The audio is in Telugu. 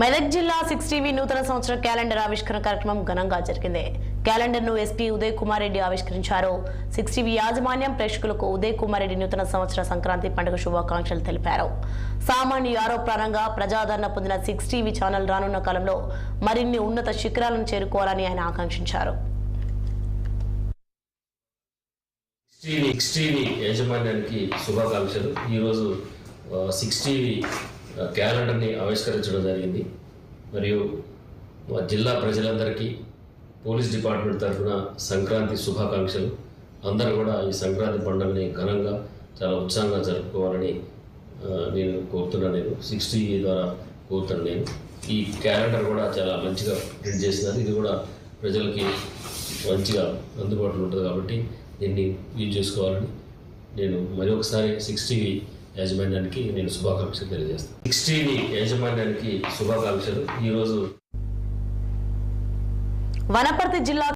మెదక్ జిల్లా సిక్స్ టీవీ నూతన సంవత్సర క్యాలెండర్ ఆవిష్కరణ కార్యక్రమం ఘనంగా జరిగింది. క్యాలెండర్ను ఎస్పీ ఉదయ్ కుమార్ రెడ్డి ఆవిష్కరించారు. సిక్స్ టీవీ యాజమాన్యం ప్రేక్షకులకు ఉదయ్ కుమార్ రెడ్డి నూతన సంవత్సర సంక్రాంతి పండుగ శుభాకాంక్షలు తెలిపారు. సామాన్య ఆరోపణంగా ప్రజాదరణ పొందిన సిక్స్ టీవీ ఛానల్ రానున్న కాలంలో మరిన్ని ఉన్నత శిఖరాలను చేరుకోవాలని ఆయన ఆకాంక్షించారు. సిక్స్ టీవీ యాజమాన్యానికి శుభాకాంక్షలు. ఈరోజు సిక్స్ టీవీ క్యాలెండర్ని ఆవిష్కరించడం జరిగింది. మరియు మా జిల్లా ప్రజలందరికీ పోలీస్ డిపార్ట్మెంట్ తరఫున సంక్రాంతి శుభాకాంక్షలు. అందరూ కూడా ఈ సంక్రాంతి పండుగని ఘనంగా చాలా ఉత్సాహంగా జరుపుకోవాలని నేను కోరుతున్నాను. నేను సిక్స్టీ ద్వారా కోరుతున్నాను నేను. ఈ క్యాలెండర్ కూడా చాలా మంచిగా ప్రింట్ చేసినారు. ఇది కూడా ప్రజలకి మంచిగా అందుబాటులో ఉంటుంది కాబట్టి దీన్ని యూజ్ చేసుకోవాలని నేను మరొకసారి సిక్స్టీ యాజమాన్యానికి నేను శుభాకాంక్షలు తెలియజేస్తాను. సిక్స్టీని యాజమాన్యానికి శుభాకాంక్షలు. ఈరోజు వనపర్తి జిల్లా